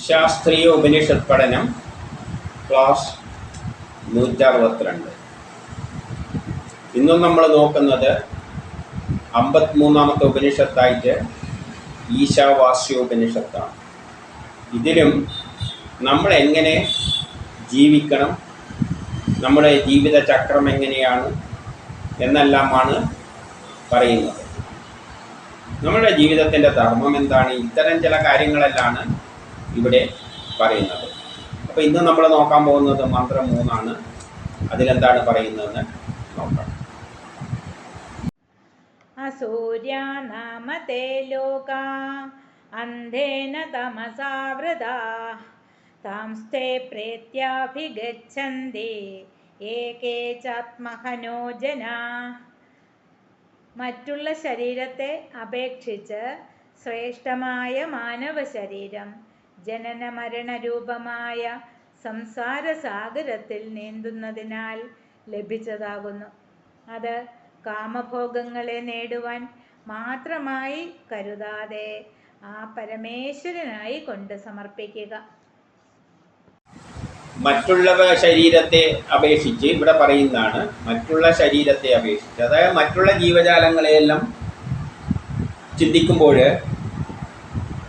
ശാസ്ത്രീയ ഉപനിഷത് പഠനം ക്ലാസ് നൂറ്ററുപത്തിരണ്ട്. ഇന്നും നമ്മൾ നോക്കുന്നത് അമ്പത്തിമൂന്നാമത്തെ ഉപനിഷത്തായിട്ട് ഈശാവാസ്യോപനിഷത്താണ് ഇതിലും നമ്മൾ എങ്ങനെ ജീവിക്കണം നമ്മുടെ ജീവിത ചക്രം എങ്ങനെയാണ് എന്നെല്ലാമാണ് പറയുന്നത്. നമ്മുടെ ജീവിതത്തിന്റെ ധർമ്മം എന്താണ്? ഇത്തരം ചില കാര്യങ്ങളെല്ലാം ഇവിടെ പറയുന്നത്. അപ്പോൾ ഇന്ന് നമ്മൾ നോക്കാൻ പോകുന്നത് മന്ത്രം മൂന്നാണ്. അതിലെന്താണ് പറയുന്നതെന്ന് നോക്കാം. അസൂര്യാ നാമത്തെ ലോകാ അന്ധേന തമസാവൃതാ താംസ്തേ പ്രേത്യാഭിഗച്ഛന്തി ഏകേ ചാത്മഹനോ ജനാ. മറ്റുള്ള ശരീരത്തെ അപേക്ഷിച്ച് ശ്രേഷ്ഠമായ മാനവ ശരീരം ജനന സംസാരസാഗരത്തിൽ സംസാര സാഗരത്തിൽ നീന്തുന്നതിനാൽ ലഭിച്ചതാകുന്നു. അത് കാമഭോഗങ്ങളെ നേടുവാൻ മാത്രമായി കരുതാതെ ആ പരമേശ്വരനായി കൊണ്ട് സമർപ്പിക്കുക. മറ്റുള്ളവ ശരീരത്തെ അപേക്ഷിച്ച് ഇവിടെ പറയുന്നതാണ് മറ്റുള്ള ശരീരത്തെ അപേക്ഷിച്ച്. അതായത് മറ്റുള്ള ജീവജാലങ്ങളെയെല്ലാം ചിന്തിക്കുമ്പോൾ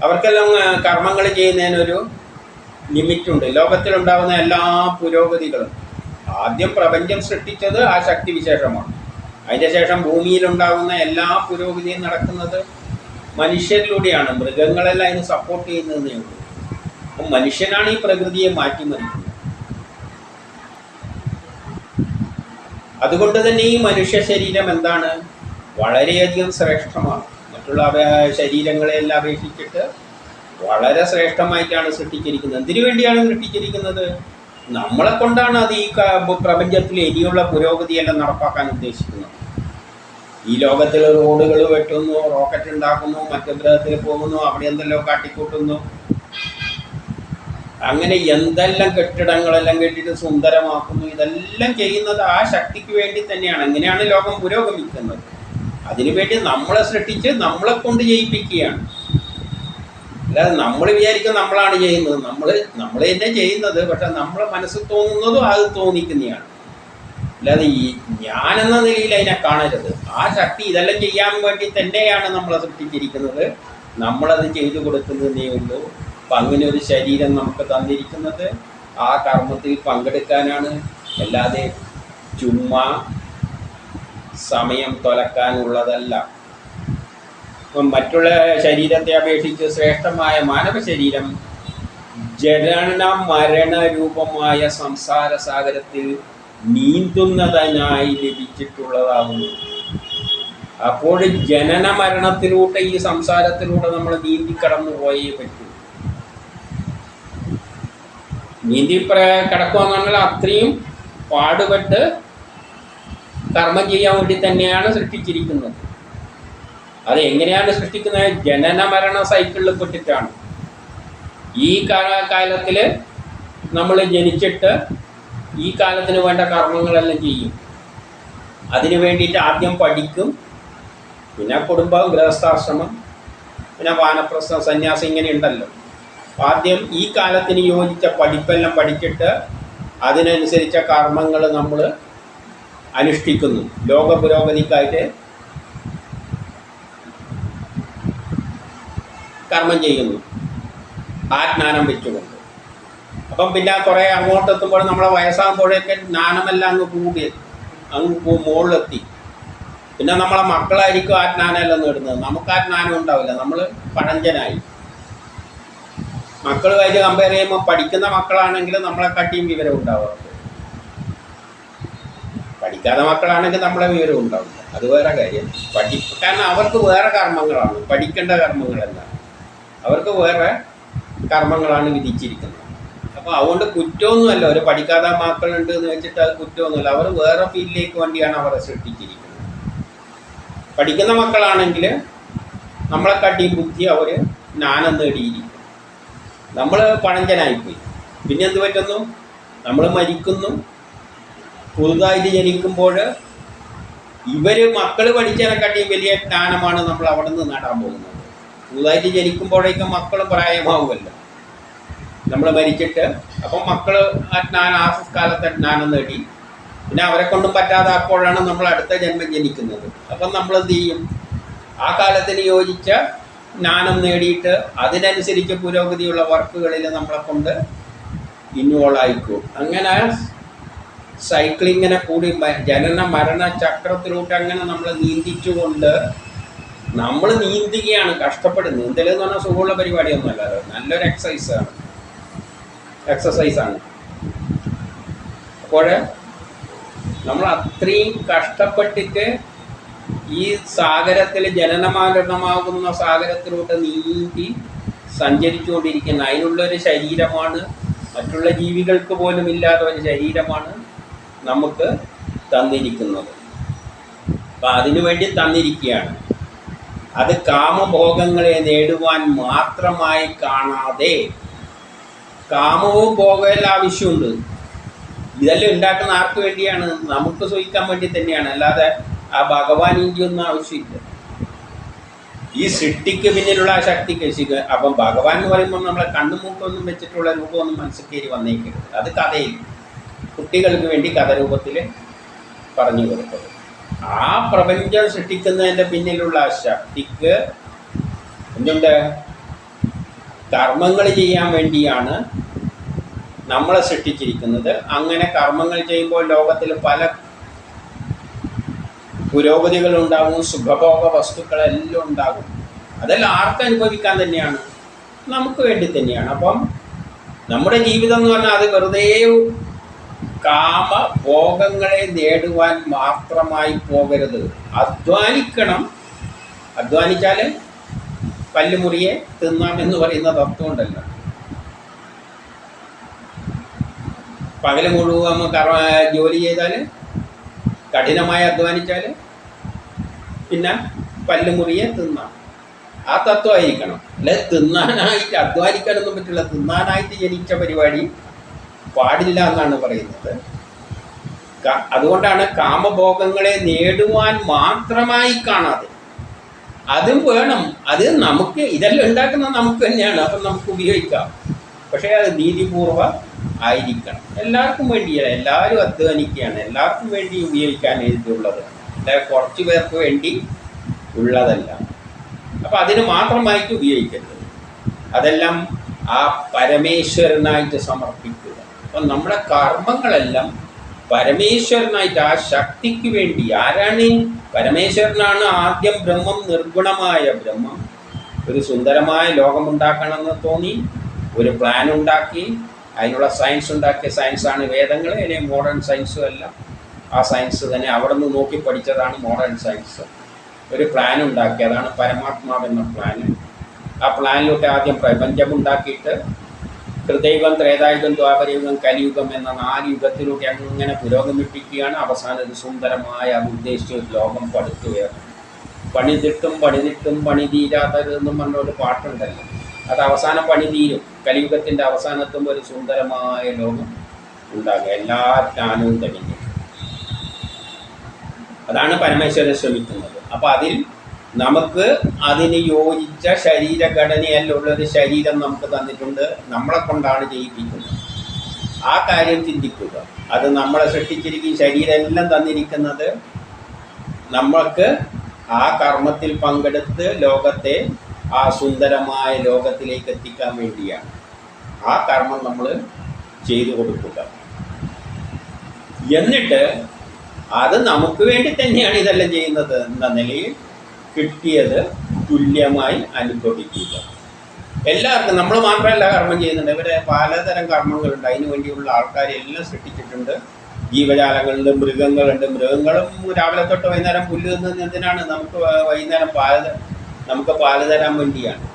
അവർക്കെല്ലാം കർമ്മങ്ങൾ ചെയ്യുന്നതിനൊരു ലിമിറ്റുണ്ട്. ലോകത്തിലുണ്ടാകുന്ന എല്ലാ പുരോഗതികളും. ആദ്യം പ്രപഞ്ചം സൃഷ്ടിച്ചത് ആ ശക്തി വിശേഷമാണ്. അതിന്റെ ശേഷം ഭൂമിയിലുണ്ടാകുന്ന എല്ലാ പുരോഗതിയും നടക്കുന്നത് മനുഷ്യരിലൂടെയാണ്. മൃഗങ്ങളെല്ലാം അതിന് സപ്പോർട്ട് ചെയ്യുന്നതേ ഉള്ളൂ. അപ്പം മനുഷ്യനാണ് ഈ പ്രകൃതിയെ മാറ്റിമറിക്കുന്നത്. അതുകൊണ്ട് തന്നെ ഈ മനുഷ്യ ശരീരം എന്താണ്? വളരെയധികം ശ്രേഷ്ഠമാണ്. മറ്റുള്ള ശരീരങ്ങളെ ശരീരങ്ങളെല്ലാം അപേക്ഷിച്ചിട്ട് വളരെ ശ്രേഷ്ഠമായിട്ടാണ് സൃഷ്ടിച്ചിരിക്കുന്നത്. എന്തിനു വേണ്ടിയാണ് സൃഷ്ടിച്ചിരിക്കുന്നത്? നമ്മളെ കൊണ്ടാണ് അത് ഈ പ്രപഞ്ചത്തിൽ ഇനിയുള്ള പുരോഗതിയെല്ലാം നടപ്പാക്കാൻ ഉദ്ദേശിക്കുന്നത്. ഈ ലോകത്തിൽ റോഡുകൾ വെട്ടുന്നു റോക്കറ്റ് ഉണ്ടാക്കുന്നു മറ്റു ഗ്രഹത്തിൽ പോകുന്നു അവിടെ എന്തെല്ലോ കാട്ടിക്കൂട്ടുന്നു. അങ്ങനെ എന്തെല്ലാം കെട്ടിടങ്ങളെല്ലാം കെട്ടിട്ട് സുന്ദരമാക്കുന്നു ഇതെല്ലാം ചെയ്യുന്നത് ആ ശക്തിക്ക് വേണ്ടി തന്നെയാണ്. അങ്ങനെയാണ് ലോകം പുരോഗമിക്കുന്നത്. അതിനുവേണ്ടി നമ്മളെ സൃഷ്ടിച്ച് നമ്മളെ കൊണ്ട് ജയിപ്പിക്കുകയാണ്. അല്ലാതെ നമ്മൾ വിചാരിക്കും നമ്മളാണ് ചെയ്യുന്നത്. നമ്മൾ നമ്മൾ തന്നെ ചെയ്യുന്നത്. പക്ഷെ നമ്മളെ മനസ്സിൽ തോന്നുന്നതും അത് തോന്നിക്കുന്നതാണ്. അല്ലാതെ ഈ ഞാൻ എന്ന നിലയിൽ അതിനെ കാണരുത്. ആ ശക്തി ഇതെല്ലാം ചെയ്യാൻ വേണ്ടി തന്നെയാണ് നമ്മളെ സൃഷ്ടിച്ചിരിക്കുന്നത്. നമ്മളത് ചെയ്തു കൊടുക്കുന്നതേ ഉള്ളൂ. അപ്പം അങ്ങനെ ഒരു ശരീരം നമുക്ക് തന്നിരിക്കുന്നത് ആ കർമ്മത്തിൽ പങ്കെടുക്കാനാണ്. അല്ലാതെ ചുമ്മാ സമയം തൊലക്കാനുള്ളതല്ല. മറ്റുള്ള ശരീരത്തെ അപേക്ഷിച്ച് ശ്രേഷ്ഠമായ മാനവ ശരീരം ജനന മരണ രൂപമായ സംസാര സാഗരത്തിൽ നീന്തുന്നതിനായി ലഭിച്ചിട്ടുള്ളതാകുന്നു. അപ്പോൾ ജനന മരണത്തിലൂടെ ഈ സംസാരത്തിലൂടെ നമ്മൾ നീന്തി കടന്നു പോയേ പറ്റൂ. നീന്തി കിടക്കുക എന്ന് പറഞ്ഞാൽ അത്രയും പാടുപെട്ട് കർമ്മം ചെയ്യാൻ വേണ്ടി തന്നെയാണ് സൃഷ്ടിച്ചിരിക്കുന്നത്. അത് എങ്ങനെയാണ് സൃഷ്ടിക്കുന്നത്? ജനന മരണ സൈക്കിളിൽ പെട്ടിട്ടാണ് ഈ കാലത്തിൽ നമ്മൾ ജനിച്ചിട്ട് ഈ കാലത്തിന് വേണ്ട കർമ്മങ്ങളെല്ലാം ചെയ്യും. അതിനു വേണ്ടിയിട്ട് ആദ്യം പഠിക്കും. പിന്നെ കുടുംബം ഗൃഹസ്ഥാശ്രമം പിന്നെ വാനപ്രസ്ഥ സന്യാസം ഇങ്ങനെ ഉണ്ടല്ലോ. ആദ്യം ഈ കാലത്തിന് യോജിച്ച പഠിപ്പെല്ലാം പഠിച്ചിട്ട് അതിനനുസരിച്ച കർമ്മങ്ങൾ നമ്മൾ അനുഷ്ഠിക്കുന്നു. ലോക പുരോഗതിക്കായിട്ട് കർമ്മം ചെയ്യുന്നു. ആജ്ഞാനം വെച്ചുകൊണ്ട്. അപ്പം പിന്നെ കുറേ അങ്ങോട്ട് എത്തുമ്പോൾ നമ്മളെ വയസ്സാകുമ്പോഴേക്ക് ജ്ഞാനമെല്ലാം അങ്ങ് കൂടി അങ്ങ് മുകളിലെത്തി. പിന്നെ നമ്മളെ മക്കളായിരിക്കും ആ ജ്ഞാനമെല്ലാം നേടുന്നത്. നമുക്ക് ആ ജ്ഞാനം ഉണ്ടാവില്ല. നമ്മൾ പഴഞ്ചനായി. മക്കളുമായിട്ട് കമ്പയർ ചെയ്യുമ്പോൾ പഠിക്കുന്ന മക്കളാണെങ്കിലും നമ്മളെ കട്ടിയും വിവരം ഉണ്ടാവും അവർക്ക്. പഠിക്കാത്ത മക്കളാണെങ്കിൽ നമ്മളെ വിവരം ഉണ്ടാവും. അത് വേറെ കാര്യം. പഠി കാരണം അവർക്ക് വേറെ കർമ്മങ്ങളാണ്. പഠിക്കേണ്ട കർമ്മങ്ങളല്ല. അവർക്ക് വേറെ കർമ്മങ്ങളാണ് വിധിച്ചിരിക്കുന്നത്. അപ്പോൾ അതുകൊണ്ട് കുറ്റമൊന്നുമല്ല. ഒരു പഠിക്കാത്ത മക്കളുണ്ട് എന്ന് വെച്ചിട്ട് അത് കുറ്റമൊന്നുമല്ല. അവർ വേറെ ഫീൽഡിലേക്ക് വേണ്ടിയാണ് അവരെ സൃഷ്ടിച്ചിരിക്കുന്നത്. പഠിക്കുന്ന മക്കളാണെങ്കിൽ നമ്മളെ കട്ടി ബുദ്ധി അവർ ജ്ഞാനം നേടിയിരിക്കും നമ്മൾ പഴഞ്ചനായിപ്പോയി. പിന്നെ എന്ത് പറ്റുന്നു? നമ്മൾ മരിക്കുന്നു. പുതുതായിട്ട് ജനിക്കുമ്പോൾ ഇവർ മക്കൾ പഠിച്ചതിനെക്കാട്ടിയും വലിയ ജ്ഞാനമാണ് നമ്മൾ അവിടെ നിന്ന് നേടാൻ പോകുന്നത്. പുതുതായിട്ട് ജനിക്കുമ്പോഴേക്കും മക്കളും പ്രായമാവുമല്ലോ. നമ്മൾ മരിച്ചിട്ട് അപ്പം മക്കൾ ആ ജ്ഞാനം ആ കാലത്തെ ജ്ഞാനം നേടി. പിന്നെ അവരെ കൊണ്ടും പറ്റാതെ അപ്പോഴാണ് നമ്മൾ അടുത്ത ജന്മം ജനിക്കുന്നത്. അപ്പം നമ്മൾ എന്ത് ചെയ്യും? ആ കാലത്തിന് യോജിച്ച ജ്ഞാനം നേടിയിട്ട് അതിനനുസരിച്ച് പുരോഗതിയുള്ള വർക്കുകളിൽ നമ്മളെ കൊണ്ട് ഇൻവോൾവ് ആയിക്കോ. അങ്ങനെ സൈക്ലിങ്ങിനെ കൂടി ജനന മരണ ചക്രത്തിലൂടെ അങ്ങനെ നമ്മൾ നീന്തിച്ചുകൊണ്ട് നമ്മൾ നീന്തുകയാണ് കഷ്ടപ്പെടുന്നത്. നീന്തൽ എന്ന് പറഞ്ഞാൽ സുഖമുള്ള പരിപാടിയൊന്നുമല്ല അത്. നല്ലൊരു എക്സസൈസാണ് എക്സസൈസാണ് അപ്പോൾ നമ്മൾ അത്രയും കഷ്ടപ്പെട്ടിട്ട് ഈ സാഗരത്തിൽ ജനനമാരണമാകുന്ന സാഗരത്തിലൂടെ നീന്തി സഞ്ചരിച്ചുകൊണ്ടിരിക്കുന്ന അതിനുള്ളൊരു ശരീരമാണ്. മറ്റുള്ള ജീവികൾക്ക് പോലും ഇല്ലാത്ത ഒരു ശരീരമാണ്. നമുക്ക് തന്നിരിക്കുന്നത്. അപ്പം അതിനു വേണ്ടി തന്നിരിക്കുകയാണ്. അത് കാമഭോഗങ്ങളെ നേടുവാൻ മാത്രമായി കാണാതെ കാമവും ഭോഗമെല്ലാം ആവശ്യമുണ്ട്. ഇതെല്ലാം ഉണ്ടാക്കുന്ന ആർക്ക് വേണ്ടിയാണ്? നമുക്ക് സുഖിക്കാൻ വേണ്ടി തന്നെയാണ്. അല്ലാതെ ആ ഭഗവാൻ ഇന്ത്യയൊന്നും ആവശ്യമില്ല. ഈ സൃഷ്ടിക്ക് പിന്നിലുള്ള ആ ശക്തി ശിഖ അപ്പം ഭഗവാൻ എന്ന് പറയുമ്പോൾ നമ്മളെ കണ്ണുമൂക്കൊന്നും വെച്ചിട്ടുള്ള രൂപമൊന്നും മനസ്സിൽ കയറി വന്നേക്കരുത്. അത് കഥയിൽ കുട്ടികൾക്ക് വേണ്ടി കഥരൂപത്തിൽ പറഞ്ഞു കൊടുത്തത്. ആ പ്രപഞ്ചം സൃഷ്ടിക്കുന്നതിന്റെ പിന്നിലുള്ള ശക്തിക്ക് എന്തുണ്ട്? കർമ്മങ്ങൾ ചെയ്യാൻ വേണ്ടിയാണ് നമ്മളെ സൃഷ്ടിച്ചിരിക്കുന്നത്. അങ്ങനെ കർമ്മങ്ങൾ ചെയ്യുമ്പോൾ ലോകത്തിൽ പല പുരോഗതികൾ ഉണ്ടാകും സുഖഭോഗ വസ്തുക്കളെല്ലാം ഉണ്ടാകും. അതെല്ലാം ആർക്ക് അനുഭവിക്കാൻ തന്നെയാണ്. നമുക്ക് വേണ്ടി തന്നെയാണ്. അപ്പം നമ്മുടെ ജീവിതം എന്ന് പറഞ്ഞാൽ അത് വെറുതെ കാമ ഭോഗങ്ങളെ നേടുവാൻ മാത്രമായി പോകരുത്. അധ്വാനിക്കണം. അധ്വാനിച്ചാൽ പല്ലുമുറിയെ തിന്നാം എന്ന് പറയുന്ന തത്വം ഉണ്ടല്ലോ. പകൽ മുഴുവൻ ജോലി ചെയ്താൽ കഠിനമായി അധ്വാനിച്ചാൽ പിന്നെ പല്ലുമുറിയെ തിന്നാം. ആ തത്വമായിരിക്കണം. അല്ലെ തിന്നാനായിട്ട് അധ്വാനിക്കാനൊന്നും പറ്റില്ല. തിന്നാനായിട്ട് ജനിച്ച പരിപാടി പാടില്ല എന്നാണ് പറയുന്നത്. അതുകൊണ്ടാണ് കാമഭോഗങ്ങളെ നേടുവാൻ മാത്രമായി കാണാതെ. അതും വേണം. അത് നമുക്ക് ഇതെല്ലാം ഉണ്ടാക്കുന്നത് നമുക്ക് തന്നെയാണ്. അപ്പം നമുക്ക് ഉപയോഗിക്കാം. പക്ഷേ അത് നീതിപൂർവ ആയിരിക്കണം. എല്ലാവർക്കും വേണ്ടിയല്ല. എല്ലാവരും അധ്വാനിക്കുകയാണ്. എല്ലാവർക്കും വേണ്ടി ഉപയോഗിക്കാൻ ഇതുള്ളത് അല്ല കുറച്ച് പേർക്ക് വേണ്ടി ഉള്ളതല്ല. അപ്പം അതിന് മാത്രമായിട്ട് ഉപയോഗിക്കരുത്. അതെല്ലാം ആ പരമേശ്വരനായിട്ട് സമർപ്പിക്കുക. അപ്പം നമ്മുടെ കർമ്മങ്ങളെല്ലാം പരമേശ്വരനായിട്ട് ആ ശക്തിക്ക് വേണ്ടി ആരാണ്? പരമേശ്വരനാണ് ആദ്യം ബ്രഹ്മം നിർഗുണമായ ബ്രഹ്മം. ഒരു സുന്ദരമായ ലോകം ലോകമുണ്ടാക്കണമെന്ന് തോന്നി ഒരു പ്ലാൻ ഉണ്ടാക്കി അതിനുള്ള സയൻസ് ഉണ്ടാക്കിയ സയൻസാണ് വേദങ്ങൾ അല്ലെങ്കിൽ മോഡേൺ സയൻസും എല്ലാം ആ സയൻസ് തന്നെ അവിടെ നിന്ന് നോക്കി പഠിച്ചതാണ് മോഡേൺ സയൻസ് ഒരു പ്ലാൻ ഉണ്ടാക്കി അതാണ് പരമാത്മാവെന്ന പ്ലാൻ ആ പ്ലാനിലോട്ട് ആദ്യം പ്രപഞ്ചം ഉണ്ടാക്കിയിട്ട് ഹൃദയുഗം ത്രേതായുഗം ദ്വാപരയുഗം കലിയുഗം എന്ന നാല് യുഗത്തിലൂടെ അങ്ങനെ പുരോഗമിപ്പിക്കുകയാണ് അവസാനം ഒരു സുന്ദരമായ അത് ഉദ്ദേശിച്ച ഒരു ലോകം പടുത്തുയർന്നു പണിതിട്ടും പണിതിട്ടും പണി തീരാത്തതെന്നും പറഞ്ഞൊരു പാട്ടുണ്ടല്ലോ. അത് അവസാനം പണി തീരും. കലിയുഗത്തിന്റെ അവസാനത്തും ഒരു സുന്ദരമായ ലോകം ഉണ്ടാകുക എല്ലാ ജ്ഞാനവും തെളിഞ്ഞു. അതാണ് പരമേശ്വരൻ ശ്രമിക്കുന്നത്. അപ്പോൾ അതിൽ നമുക്ക് അതിന് യോജിച്ച ശരീരഘടനയല്ലുള്ള ഉള്ളൊരു ശരീരം നമുക്ക് തന്നിട്ടുണ്ട്. നമ്മളെ കൊണ്ടാണ് ചെയ്യിപ്പിക്കുന്നത് ആ കാര്യം ചിന്തിക്കുക. അത് നമ്മളെ സൃഷ്ടിച്ചിരിക്കും ശരീരം എല്ലാം തന്നിരിക്കുന്നത്. നമ്മൾക്ക് ആ കർമ്മത്തിൽ പങ്കെടുത്ത് ലോകത്തെ ആ സുന്ദരമായ ലോകത്തിലേക്ക് എത്തിക്കാൻ വേണ്ടിയാണ്. ആ കർമ്മം നമ്മൾ ചെയ്തു കൊടുക്കുക. എന്നിട്ട് അത് നമുക്ക് വേണ്ടി തന്നെയാണ് ഇതെല്ലാം ചെയ്യുന്നത്. എന്ന നിലയിൽ കിട്ടിയത് തുല്യമായി അനുഭവിക്കുക. എല്ലാവർക്കും നമ്മൾ മാത്രമല്ല കർമ്മം ചെയ്യുന്നുണ്ട്. ഇവരെ പലതരം കർമ്മങ്ങളുണ്ട്. അതിനു വേണ്ടിയുള്ള ആൾക്കാർ എല്ലാം സൃഷ്ടിച്ചിട്ടുണ്ട്. ജീവജാലങ്ങളുണ്ട് മൃഗങ്ങളുണ്ട്. മൃഗങ്ങളും രാവിലെ തൊട്ട് വൈകുന്നേരം പുല്ല് തിന്നുന്നത് എന്തിനാണ്? നമുക്ക് വൈകുന്നേരം പാല നമുക്ക് പാൽ തരാൻ വേണ്ടിയാണ്.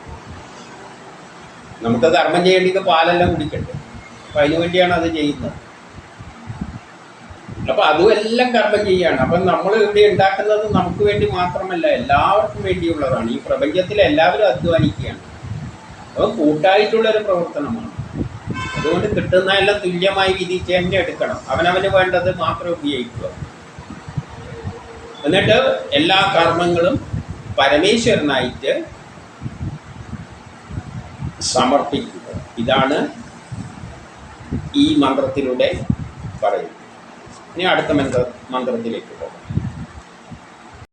നമുക്ക് കർമ്മം ചെയ്യേണ്ടെങ്കിൽ പാലെല്ലാം കുടിക്കട്ടെ. അപ്പം അതിനു വേണ്ടിയാണ് അത് ചെയ്യുന്നത്. അപ്പൊ അതും എല്ലാം കർമ്മം ചെയ്യാണ് അപ്പം നമ്മൾ ഇവിടെ ഉണ്ടാക്കുന്നത് നമുക്ക് വേണ്ടി മാത്രമല്ല എല്ലാവർക്കും വേണ്ടിയുള്ളതാണ്. ഈ പ്രപഞ്ചത്തിൽ എല്ലാവരും അധ്വാനിക്കുകയാണ്. കൂട്ടായിട്ടുള്ള ഒരു പ്രവർത്തനമാണ്. അതുകൊണ്ട് കിട്ടുന്നതെല്ലാം തുല്യമായി വിധിച്ച് തന്നെ എടുക്കണം. അവനവന് വേണ്ടത് മാത്രം ഉപയോഗിക്കുക. എന്നിട്ട് എല്ലാ കർമ്മങ്ങളും പരമേശ്വരനായിട്ട് സമർപ്പിക്കുക. ഇതാണ് ഈ മന്ത്രത്തിലൂടെ പറയും ഇനി അടുത്ത മന്ത്ര മന്ത്രത്തിലേക്ക് പോകാം.